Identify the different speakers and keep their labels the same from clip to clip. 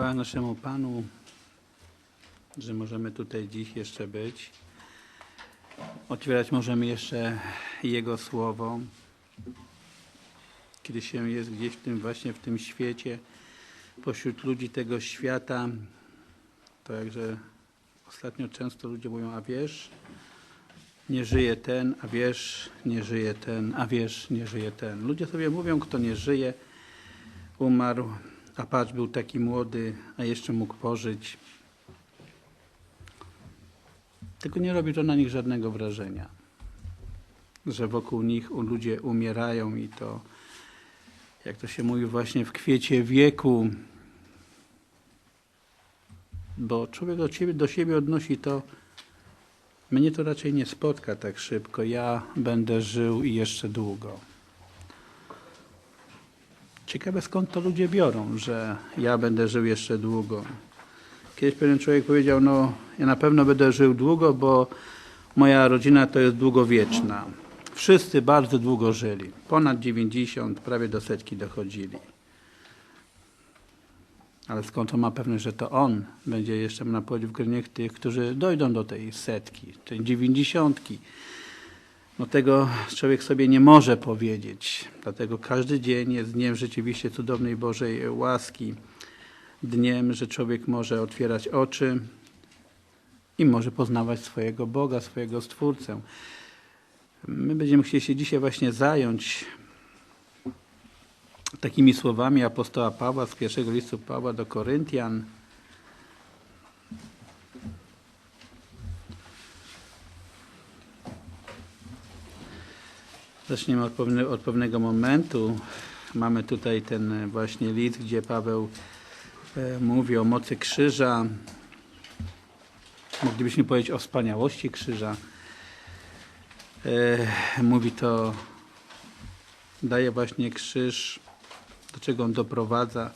Speaker 1: Chwała naszemu Panu, że możemy tutaj dziś jeszcze być. Otwierać możemy jeszcze Jego Słowo. Kiedy się jest gdzieś w tym właśnie w tym świecie, pośród ludzi tego świata, to jakże ostatnio często ludzie mówią, a wiesz, nie żyje ten, a wiesz, nie żyje ten, a wiesz, nie żyje ten. Ludzie sobie mówią, kto nie żyje, umarł, a patrz, był taki młody, a jeszcze mógł pożyć. Tylko nie robi to na nich żadnego wrażenia, że wokół nich ludzie umierają i to, jak to się mówi, właśnie w kwiecie wieku, bo człowiek do do siebie odnosi to, mnie to raczej nie spotka tak szybko, ja będę żył i jeszcze długo. Ciekawe skąd to ludzie biorą, że ja będę żył jeszcze długo. Kiedyś pewien człowiek powiedział, no ja na pewno będę żył długo, bo moja rodzina to jest długowieczna. Wszyscy bardzo długo żyli. Ponad 90, prawie do setki dochodzili. Ale skąd on ma pewność, że to on będzie jeszcze na w gronie tych, którzy dojdą do tej setki, tej dziewięćdziesiątki. No tego człowiek sobie nie może powiedzieć. Dlatego każdy dzień jest dniem rzeczywiście cudownej Bożej łaski. Dniem, że człowiek może otwierać oczy i może poznawać swojego Boga, swojego Stwórcę. My będziemy chcieli się dzisiaj właśnie zająć takimi słowami apostoła Pawła z pierwszego listu Pawła do Koryntian. Zaczniemy od, pewne, od pewnego momentu. Mamy tutaj ten właśnie list, gdzie Paweł e, mówi o mocy krzyża. Moglibyśmy powiedzieć o wspaniałości krzyża. E, mówi to, daje właśnie krzyż, do czego on doprowadza.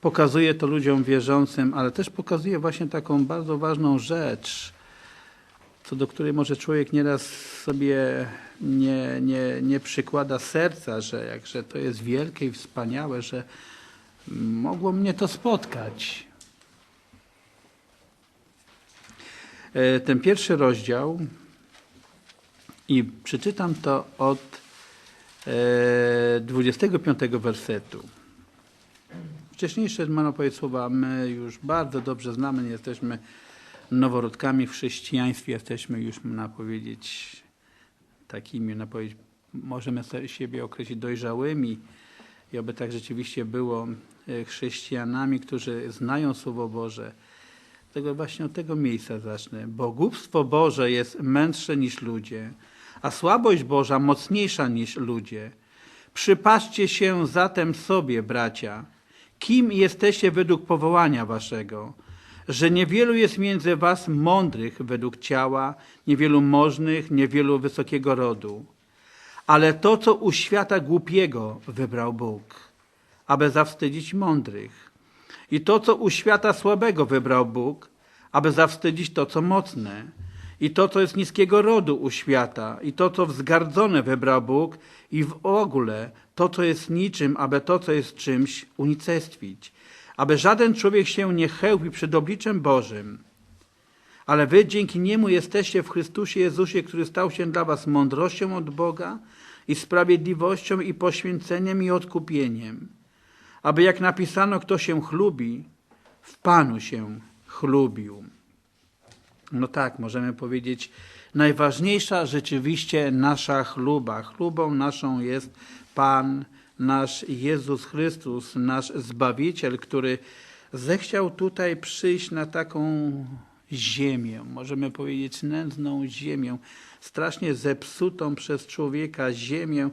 Speaker 1: Pokazuje to ludziom wierzącym, ale też pokazuje właśnie taką bardzo ważną rzecz, co do której może człowiek nieraz sobie nie, nie, nie przykłada serca, że jakże to jest wielkie i wspaniałe, że mogło mnie to spotkać. E, Ten pierwszy rozdział i przeczytam to od e, 25 wersetu. Wcześniejsze, można powiedzieć, słowa my już bardzo dobrze znamy, nie jesteśmy noworodkami w chrześcijaństwie, jesteśmy już, można powiedzieć, takimi, można powiedzieć, możemy siebie określić dojrzałymi i oby tak rzeczywiście było e, chrześcijanami, którzy znają Słowo Boże. Tego właśnie od tego miejsca zacznę. Bo głupstwo Boże jest mędrsze niż ludzie, a słabość Boża mocniejsza niż ludzie. Przypatrzcie się zatem sobie, bracia, kim jesteście według powołania waszego, że niewielu jest między was mądrych według ciała, niewielu możnych, niewielu wysokiego rodu. Ale to, co u świata głupiego wybrał Bóg, aby zawstydzić mądrych. I to, co u świata słabego wybrał Bóg, aby zawstydzić to, co mocne. I to, co jest niskiego rodu u świata. I to, co wzgardzone wybrał Bóg. I w ogóle to, co jest niczym, aby to, co jest czymś, unicestwić. Aby żaden człowiek się nie chełpił przed obliczem Bożym. Ale wy dzięki Niemu jesteście w Chrystusie Jezusie, który stał się dla was mądrością od Boga i sprawiedliwością i poświęceniem i odkupieniem. Aby jak napisano, kto się chlubi, w Panu się chlubił. No tak, możemy powiedzieć, najważniejsza rzeczywiście nasza chluba. Chlubą naszą jest Pan, nasz Jezus Chrystus, nasz Zbawiciel, który zechciał tutaj przyjść na taką ziemię, możemy powiedzieć nędzną ziemię, strasznie zepsutą przez człowieka ziemię,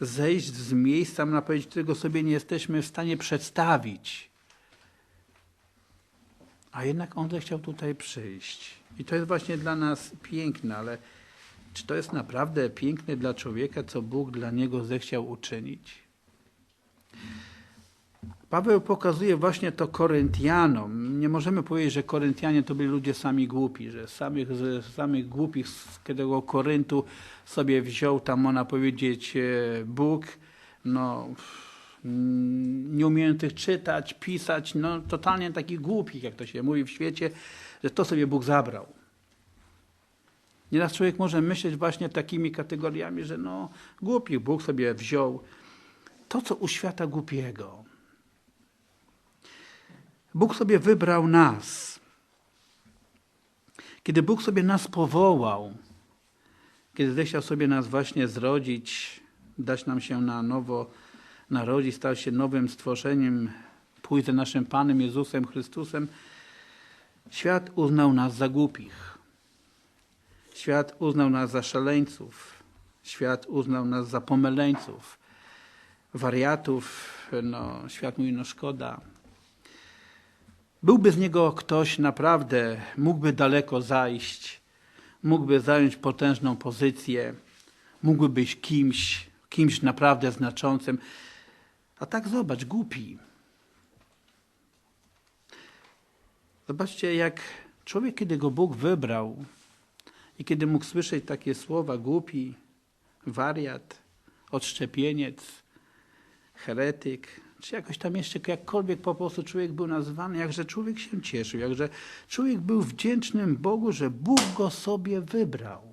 Speaker 1: zejść z miejsca, można powiedzieć, którego sobie nie jesteśmy w stanie przedstawić. A jednak On zechciał tutaj przyjść. I to jest właśnie dla nas piękne, ale czy to jest naprawdę piękne dla człowieka, co Bóg dla niego zechciał uczynić? Paweł pokazuje właśnie to Koryntianom. Nie możemy powiedzieć, że Koryntianie to byli ludzie sami głupi, że samych, że samych głupich z tego Koryntu sobie wziął tam, można powiedzieć, Bóg. No, mm, nieumiejących czytać, pisać, no totalnie takich głupich, jak to się mówi w świecie, że to sobie Bóg zabrał. Nieraz człowiek może myśleć właśnie takimi kategoriami, że no głupich Bóg sobie wziął to, co u świata głupiego. Bóg sobie wybrał nas. Kiedy Bóg sobie nas powołał, kiedy zechciał sobie nas właśnie zrodzić, dać nam się na nowo narodzić, stać się nowym stworzeniem, pójść za naszym Panem Jezusem Chrystusem, świat uznał nas za głupich. Świat uznał nas za szaleńców. Świat uznał nas za pomyleńców, wariatów. No, świat mówi, no szkoda. Byłby z niego ktoś naprawdę, mógłby daleko zajść, mógłby zająć potężną pozycję, mógłby być kimś, kimś naprawdę znaczącym. A tak zobacz, głupi. Zobaczcie, jak człowiek, kiedy go Bóg wybrał i kiedy mógł słyszeć takie słowa, głupi, wariat, odszczepieniec, heretyk, czy jakoś tam jeszcze jakkolwiek po prostu człowiek był nazwany, jakże człowiek się cieszył, jakże człowiek był wdzięcznym Bogu, że Bóg go sobie wybrał.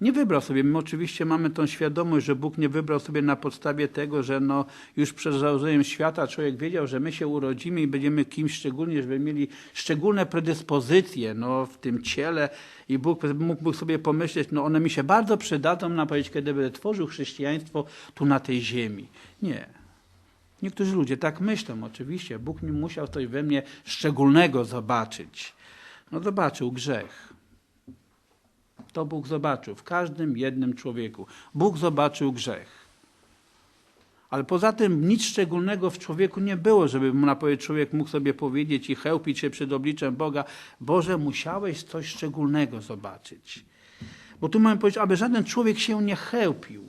Speaker 1: Nie wybrał sobie. My oczywiście mamy tą świadomość, że Bóg nie wybrał sobie na podstawie tego, że no już przed założeniem świata człowiek wiedział, że my się urodzimy i będziemy kimś szczególnie, żeby mieli szczególne predyspozycje no, w tym ciele i Bóg mógł sobie pomyśleć, no one mi się bardzo przydadzą na powiedzieć, kiedy będę tworzył chrześcijaństwo tu na tej ziemi. Nie. Niektórzy ludzie tak myślą oczywiście. Bóg nie musiał coś we mnie szczególnego zobaczyć. No zobaczył grzech. To Bóg zobaczył w każdym jednym człowieku. Bóg zobaczył grzech. Ale poza tym nic szczególnego w człowieku nie było, żeby na człowiek mógł sobie powiedzieć i chełpić się przed obliczem Boga. Boże, musiałeś coś szczególnego zobaczyć. Bo tu mamy powiedzieć, aby żaden człowiek się nie chełpił.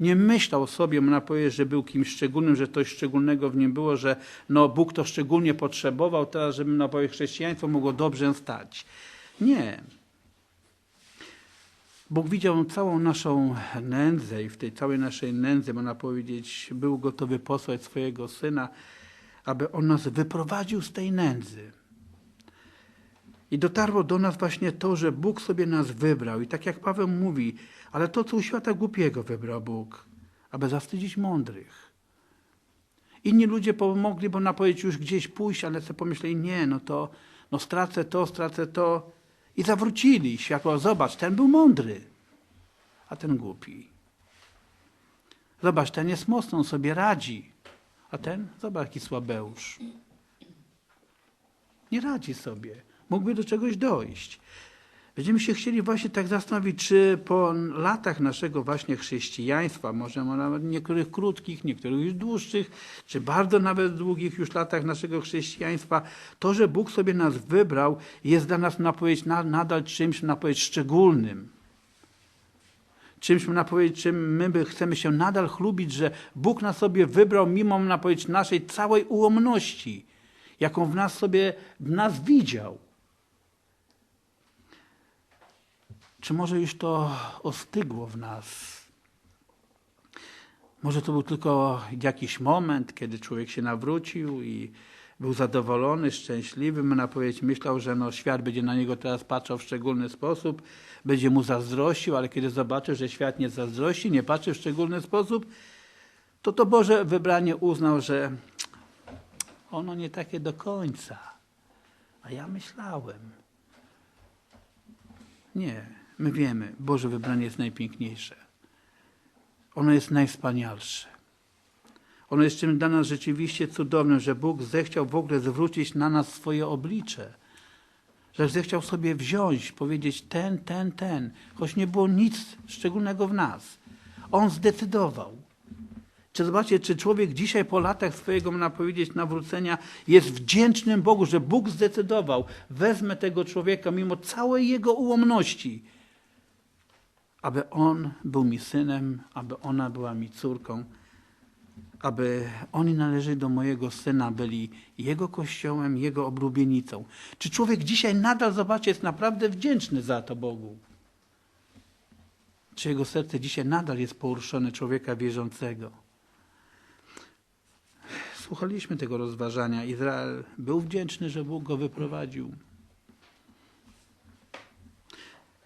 Speaker 1: Nie myślał sobie, można powiedzieć, że był kimś szczególnym, że coś szczególnego w nim było, że no, Bóg to szczególnie potrzebował teraz, żeby na powiedzieć, chrześcijaństwo mogło dobrze stać. Nie. Bóg widział całą naszą nędzę i w tej całej naszej nędzy, można powiedzieć, był gotowy posłać swojego Syna, aby On nas wyprowadził z tej nędzy. I dotarło do nas właśnie to, że Bóg sobie nas wybrał. I tak jak Paweł mówi, ale to, co u świata głupiego wybrał Bóg, aby zawstydzić mądrych. Inni ludzie pomogli, bo na powiedzieć już gdzieś pójść, ale sobie pomyśleli, nie, no to no stracę to, stracę to. I zawrócili światło. Zobacz, ten był mądry, a ten głupi. Zobacz, ten jest mocny, on sobie radzi, a ten, zobacz, jaki słabeusz. Nie radzi sobie. Mógłby do czegoś dojść. Będziemy się chcieli właśnie tak zastanowić, czy po latach naszego właśnie chrześcijaństwa, może nawet niektórych krótkich, niektórych już dłuższych, czy bardzo nawet długich już latach naszego chrześcijaństwa, to, że Bóg sobie nas wybrał, jest dla nas napowiedź, nadal czymś napowiedź szczególnym. Czymś napowiedź, czym my chcemy się nadal chlubić, że Bóg nas sobie wybrał mimo napowiedź naszej całej ułomności, jaką w nas sobie w nas widział. Czy może już to ostygło w nas? Może to był tylko jakiś moment, kiedy człowiek się nawrócił i był zadowolony, szczęśliwy, można powiedzieć, myślał, że no, świat będzie na niego teraz patrzał w szczególny sposób, będzie mu zazdrościł, ale kiedy zobaczył, że świat nie zazdrości, nie patrzy w szczególny sposób, to to Boże wybranie uznał, że ono nie takie do końca. A ja myślałem. Nie. My wiemy, Boże wybranie jest najpiękniejsze. Ono jest najwspanialsze. Ono jest czymś dla nas rzeczywiście cudownym, że Bóg zechciał w ogóle zwrócić na nas swoje oblicze. Że zechciał sobie wziąć, powiedzieć ten, ten, ten. Choć nie było nic szczególnego w nas. On zdecydował. Czy zobaczcie, czy człowiek dzisiaj po latach swojego, można powiedzieć, nawrócenia jest wdzięcznym Bogu, że Bóg zdecydował, wezmę tego człowieka mimo całej jego ułomności aby on był mi synem, aby ona była mi córką, aby oni należeli do mojego syna, byli jego kościołem, jego oblubienicą. Czy człowiek dzisiaj nadal, zobaczy, jest naprawdę wdzięczny za to Bogu? Czy jego serce dzisiaj nadal jest poruszone człowieka wierzącego? słuchaliśmy tego rozważania. Izrael był wdzięczny, że Bóg go wyprowadził.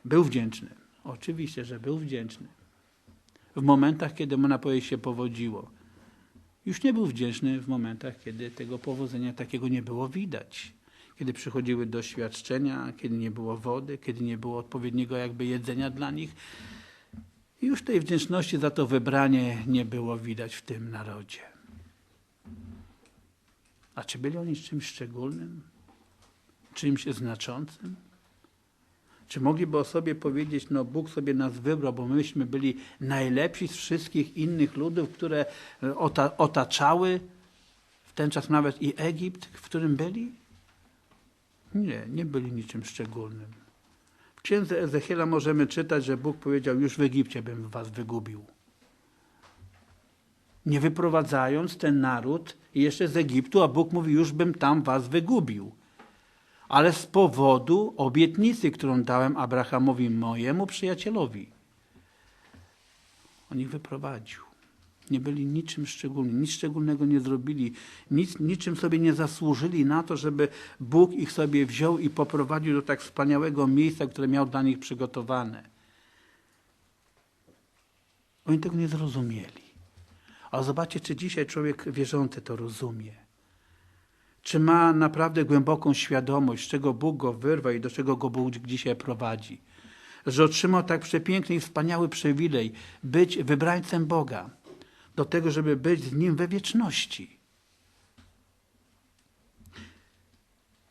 Speaker 1: Był wdzięczny. Oczywiście, że był wdzięczny. W momentach, kiedy mu napoje się powodziło. Już nie był wdzięczny w momentach, kiedy tego powodzenia takiego nie było widać. Kiedy przychodziły doświadczenia, kiedy nie było wody, kiedy nie było odpowiedniego jakby jedzenia dla nich. I już tej wdzięczności za to wybranie nie było widać w tym narodzie. A czy byli oni czymś szczególnym? Czymś znaczącym? Czy mogliby o sobie powiedzieć, no Bóg sobie nas wybrał, bo myśmy byli najlepsi z wszystkich innych ludów, które ota otaczały w ten czas nawet i Egipt, w którym byli? Nie, nie byli niczym szczególnym. W księdze Ezechiela możemy czytać, że Bóg powiedział, już w Egipcie bym was wygubił. Nie wyprowadzając ten naród jeszcze z Egiptu, a Bóg mówi, już bym tam was wygubił ale z powodu obietnicy, którą dałem Abrahamowi, mojemu przyjacielowi. On ich wyprowadził. Nie byli niczym szczególnym, nic szczególnego nie zrobili, nic, niczym sobie nie zasłużyli na to, żeby Bóg ich sobie wziął i poprowadził do tak wspaniałego miejsca, które miał dla nich przygotowane. Oni tego nie zrozumieli. A zobaczcie, czy dzisiaj człowiek wierzący to rozumie. Czy ma naprawdę głęboką świadomość, z czego Bóg go wyrwał i do czego go Bóg dzisiaj prowadzi? Że otrzymał tak przepiękny i wspaniały przywilej być wybrańcem Boga, do tego, żeby być z Nim we wieczności.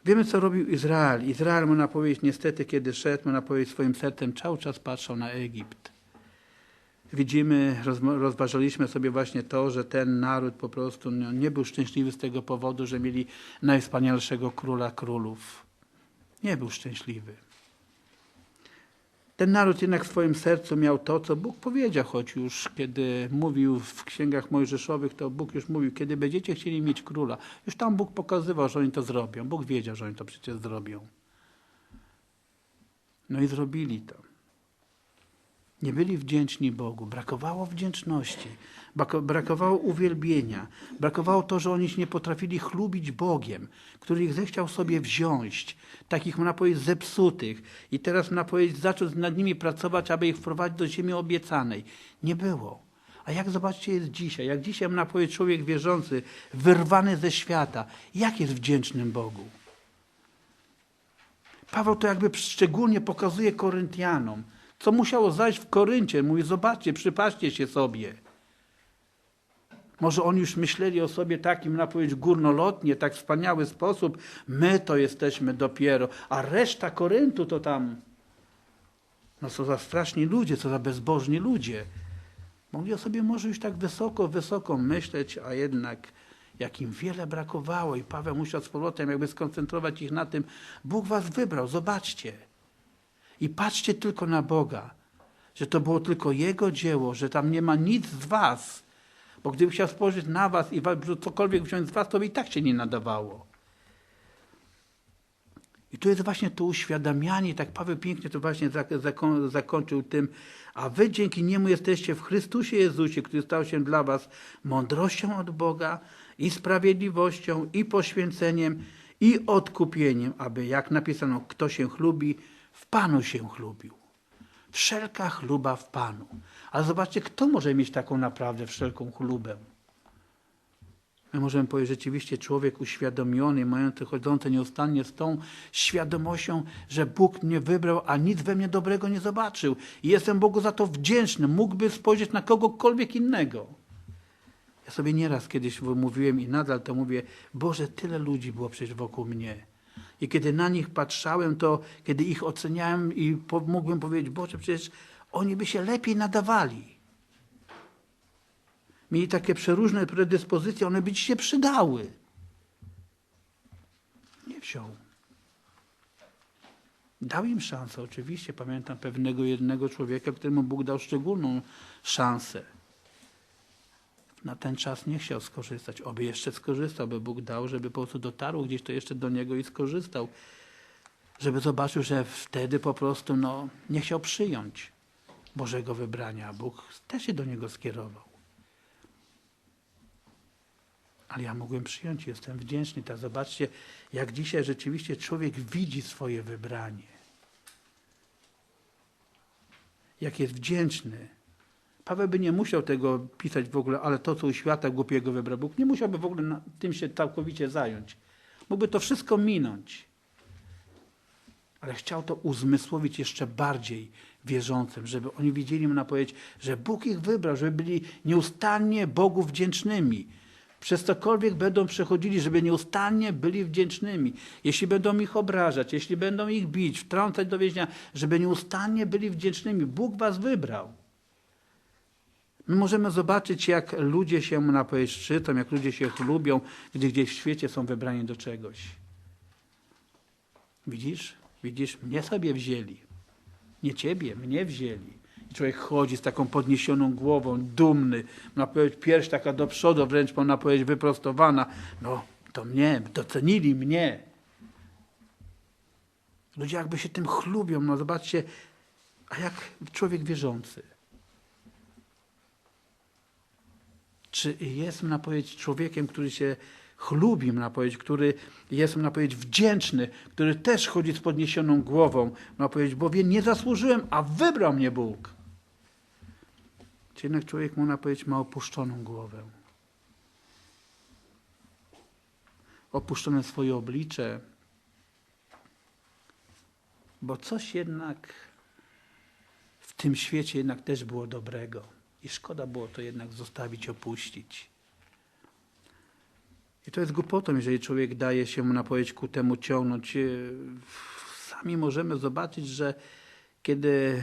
Speaker 1: Wiemy, co robił Izrael. Izrael, można powiedzieć, niestety, kiedy szedł, można powiedzieć, swoim sercem cały czas patrzał na Egipt widzimy, rozważaliśmy sobie właśnie to, że ten naród po prostu no, nie był szczęśliwy z tego powodu, że mieli najwspanialszego króla królów. Nie był szczęśliwy. Ten naród jednak w swoim sercu miał to, co Bóg powiedział, choć już kiedy mówił w księgach mojżeszowych, to Bóg już mówił, kiedy będziecie chcieli mieć króla. Już tam Bóg pokazywał, że oni to zrobią. Bóg wiedział, że oni to przecież zrobią. No i zrobili to. Nie byli wdzięczni Bogu, brakowało wdzięczności, brakowało uwielbienia, brakowało to, że oni się nie potrafili chlubić Bogiem, który ich zechciał sobie wziąć, takich można powiedzieć zepsutych i teraz można powiedzieć zacząć nad nimi pracować, aby ich wprowadzić do ziemi obiecanej. Nie było. A jak zobaczcie jest dzisiaj, jak dzisiaj można powiedzieć człowiek wierzący, wyrwany ze świata, jak jest wdzięcznym Bogu. Paweł to jakby szczególnie pokazuje Koryntianom, co musiało zajść w Koryncie. Mówi, zobaczcie, przypatrzcie się sobie. Może oni już myśleli o sobie takim, na powiedzieć, górnolotnie, tak wspaniały sposób. My to jesteśmy dopiero, a reszta Koryntu to tam. No co za straszni ludzie, co za bezbożni ludzie. Mogli o sobie może już tak wysoko, wysoko myśleć, a jednak jak im wiele brakowało i Paweł musiał z powrotem jakby skoncentrować ich na tym, Bóg was wybrał, zobaczcie. I patrzcie tylko na Boga, że to było tylko Jego dzieło, że tam nie ma nic z was. Bo gdyby chciał spojrzeć na was i cokolwiek wziąć z was, to by i tak się nie nadawało. I tu jest właśnie to uświadamianie, tak Paweł pięknie to właśnie zakończył tym, a wy dzięki niemu jesteście w Chrystusie Jezusie, który stał się dla was mądrością od Boga i sprawiedliwością i poświęceniem i odkupieniem, aby jak napisano, kto się chlubi, w Panu się chlubił. Wszelka chluba w Panu. Ale zobaczcie, kto może mieć taką naprawdę wszelką chlubę? My możemy powiedzieć, rzeczywiście człowiek uświadomiony, mający chodzący nieustannie z tą świadomością, że Bóg mnie wybrał, a nic we mnie dobrego nie zobaczył. I jestem Bogu za to wdzięczny. Mógłby spojrzeć na kogokolwiek innego. Ja sobie nieraz kiedyś mówiłem i nadal to mówię, Boże, tyle ludzi było przecież wokół mnie. I kiedy na nich patrzałem, to kiedy ich oceniałem i po, mógłbym powiedzieć, Boże, przecież oni by się lepiej nadawali. Mieli takie przeróżne predyspozycje, one by ci się przydały. Nie wziął. Dał im szansę, oczywiście. Pamiętam pewnego jednego człowieka, któremu Bóg dał szczególną szansę na ten czas nie chciał skorzystać. Oby jeszcze skorzystał, by Bóg dał, żeby po prostu dotarł gdzieś to jeszcze do niego i skorzystał. Żeby zobaczył, że wtedy po prostu no, nie chciał przyjąć Bożego wybrania. Bóg też się do niego skierował. ale ja mogłem przyjąć, jestem wdzięczny. Tak zobaczcie, jak dzisiaj rzeczywiście człowiek widzi swoje wybranie. Jak jest wdzięczny. Paweł by nie musiał tego pisać w ogóle, ale to, co u świata głupiego wybrał Bóg, nie musiałby w ogóle tym się całkowicie zająć. Mógłby to wszystko minąć. Ale chciał to uzmysłowić jeszcze bardziej wierzącym, żeby oni widzieli mu na powiedzieć, że Bóg ich wybrał, żeby byli nieustannie Bogu wdzięcznymi. Przez cokolwiek będą przechodzili, żeby nieustannie byli wdzięcznymi. Jeśli będą ich obrażać, jeśli będą ich bić, wtrącać do więzienia, żeby nieustannie byli wdzięcznymi. Bóg was wybrał. My możemy zobaczyć, jak ludzie się na szczycą, jak ludzie się chlubią, gdy gdzieś w świecie są wybrani do czegoś. Widzisz? Widzisz? Mnie sobie wzięli. Nie ciebie, mnie wzięli. I człowiek chodzi z taką podniesioną głową, dumny, na powiedzieć pierś taka do przodu, wręcz można powiedzieć wyprostowana. No, to mnie, docenili mnie. Ludzie jakby się tym chlubią. No zobaczcie, a jak człowiek wierzący. Czy jest, na powiedzieć, człowiekiem, który się chlubi, na powiedzieć, który jest, na powiedzieć, wdzięczny, który też chodzi z podniesioną głową, na powiedzieć, bowiem nie zasłużyłem, a wybrał mnie Bóg. Czy jednak człowiek, można powiedzieć, ma opuszczoną głowę? Opuszczone swoje oblicze, bo coś jednak w tym świecie jednak też było dobrego. I szkoda było to jednak zostawić, opuścić. I to jest głupotą, jeżeli człowiek daje się mu napowiedzieć ku temu ciągnąć. Sami możemy zobaczyć, że kiedy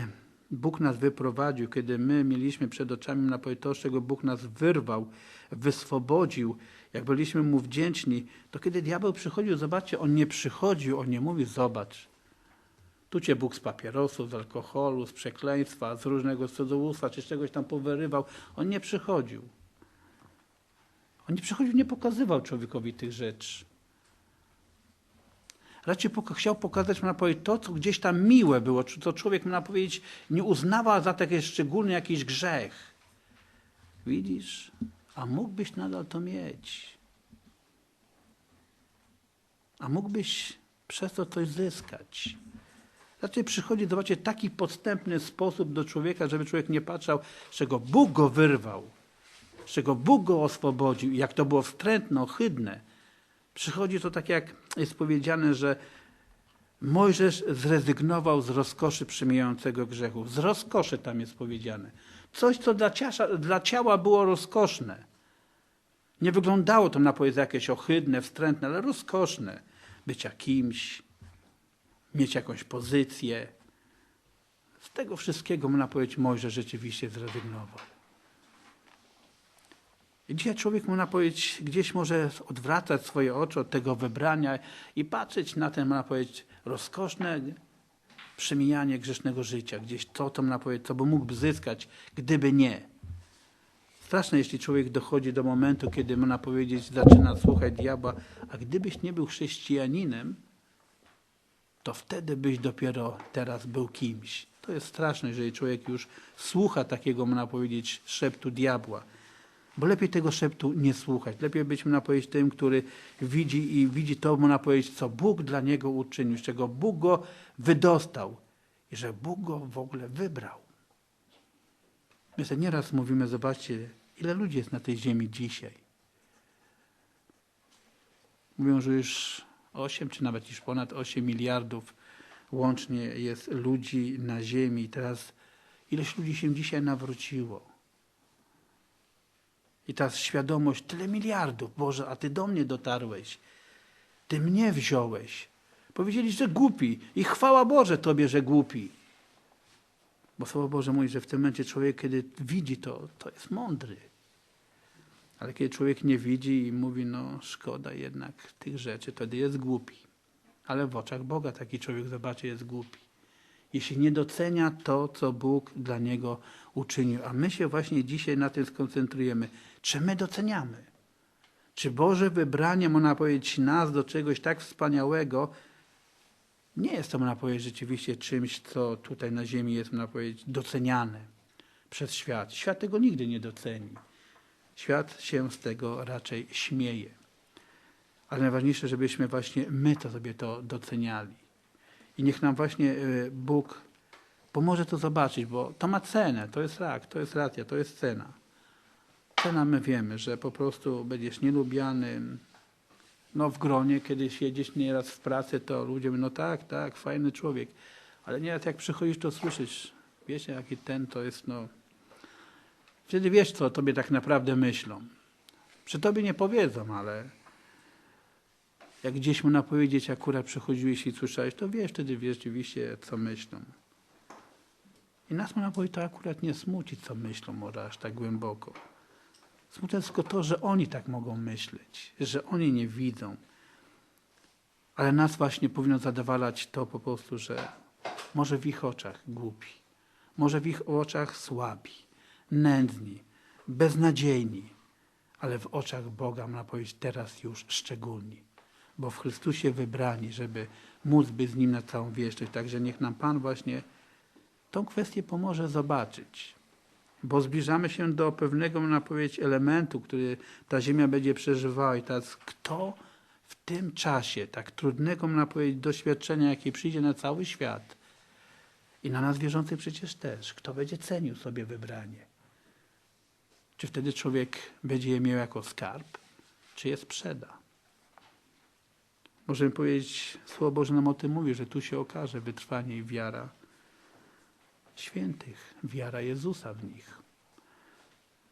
Speaker 1: Bóg nas wyprowadził, kiedy my mieliśmy przed oczami napowiedzieć to, z czego Bóg nas wyrwał, wyswobodził, jak byliśmy Mu wdzięczni, to kiedy diabeł przychodził, zobaczcie, on nie przychodził, on nie mówi, zobacz, tu cię Bóg z papierosów, z alkoholu, z przekleństwa, z różnego cudzołóstwa, czy czegoś tam powyrywał. On nie przychodził. On nie przychodził, nie pokazywał człowiekowi tych rzeczy. Raczej poka chciał pokazać, można powiedzieć, to, co gdzieś tam miłe było, to człowiek, można powiedzieć, nie uznawał za taki szczególny jakiś grzech. Widzisz? A mógłbyś nadal to mieć. A mógłbyś przez to coś zyskać. Raczej przychodzi, zobaczcie, taki podstępny sposób do człowieka, żeby człowiek nie patrzał, z czego Bóg go wyrwał, z czego Bóg go oswobodził jak to było wstrętne, ohydne. Przychodzi to tak, jak jest powiedziane, że Mojżesz zrezygnował z rozkoszy przemijającego grzechu. Z rozkoszy tam jest powiedziane. Coś, co dla, ciasza, dla ciała było rozkoszne. Nie wyglądało to na powiedzenie jakieś ohydne, wstrętne, ale rozkoszne. Bycia kimś, mieć jakąś pozycję. Z tego wszystkiego, można powiedzieć, Mojżesz rzeczywiście zrezygnował. I dzisiaj człowiek, można powiedzieć, gdzieś może odwracać swoje oczy od tego wybrania i patrzeć na ten, można powiedzieć, rozkoszne przemijanie grzesznego życia. Gdzieś to, to można powiedzieć, co by mógł zyskać, gdyby nie. Straszne, jeśli człowiek dochodzi do momentu, kiedy, można powiedzieć, zaczyna słuchać diabła, a gdybyś nie był chrześcijaninem, to wtedy byś dopiero teraz był kimś. To jest straszne, jeżeli człowiek już słucha takiego, można powiedzieć, szeptu diabła. Bo lepiej tego szeptu nie słuchać. Lepiej być, można powiedzieć, tym, który widzi i widzi to, można powiedzieć, co Bóg dla niego uczynił, z czego Bóg go wydostał i że Bóg go w ogóle wybrał. My sobie nieraz mówimy, zobaczcie, ile ludzi jest na tej ziemi dzisiaj. Mówią, że już 8 czy nawet już ponad 8 miliardów łącznie jest ludzi na ziemi. Teraz ileś ludzi się dzisiaj nawróciło. I ta świadomość, tyle miliardów, Boże, a Ty do mnie dotarłeś. Ty mnie wziąłeś. Powiedzieli, że głupi. I chwała Boże Tobie, że głupi. Bo Słowo Boże mówi, że w tym momencie człowiek, kiedy widzi to, to jest mądry. Ale kiedy człowiek nie widzi i mówi, no szkoda jednak tych rzeczy, wtedy jest głupi. Ale w oczach Boga taki człowiek zobaczy, jest głupi. Jeśli nie docenia to, co Bóg dla niego uczynił. A my się właśnie dzisiaj na tym skoncentrujemy. Czy my doceniamy? Czy Boże wybranie, można powiedzieć, nas do czegoś tak wspaniałego, nie jest to, można powiedzieć, rzeczywiście czymś, co tutaj na ziemi jest, można powiedzieć, doceniane przez świat. Świat tego nigdy nie doceni. Świat się z tego raczej śmieje. Ale najważniejsze, żebyśmy właśnie my to sobie to doceniali. I niech nam właśnie y, Bóg pomoże to zobaczyć, bo to ma cenę, to jest rak, to jest racja, to jest cena. Cena my wiemy, że po prostu będziesz nielubiany. No w gronie, kiedy siedzisz nieraz w pracy, to ludzie mówią, no tak, tak, fajny człowiek. Ale nieraz jak przychodzisz, to słyszysz, wiecie, jaki ten to jest, no... Wtedy wiesz, co o tobie tak naprawdę myślą. Przy tobie nie powiedzą, ale jak gdzieś mu napowiedzieć, akurat przychodziłeś i słyszałeś, to wiesz, wtedy wiesz rzeczywiście, co myślą. I nas można powiedzieć, to akurat nie smuci, co myślą może aż tak głęboko. Smutne tylko to, że oni tak mogą myśleć, że oni nie widzą. Ale nas właśnie powinno zadowalać to po prostu, że może w ich oczach głupi, może w ich oczach słabi, nędzni, beznadziejni, ale w oczach Boga można powiedzieć teraz już szczególni, bo w Chrystusie wybrani, żeby móc być z Nim na całą wieczność. Także niech nam Pan właśnie tą kwestię pomoże zobaczyć, bo zbliżamy się do pewnego, można powiedzieć, elementu, który ta ziemia będzie przeżywała i teraz kto w tym czasie tak trudnego, można powiedzieć, doświadczenia, jakie przyjdzie na cały świat i na nas wierzących przecież też, kto będzie cenił sobie wybranie? Czy wtedy człowiek będzie je miał jako skarb, czy je sprzeda? Możemy powiedzieć, Słowo Boże nam o tym mówi, że tu się okaże wytrwanie i wiara świętych, wiara Jezusa w nich.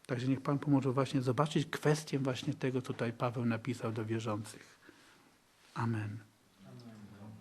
Speaker 1: Także niech Pan pomoże właśnie zobaczyć kwestię właśnie tego, co tutaj Paweł napisał do wierzących. Amen.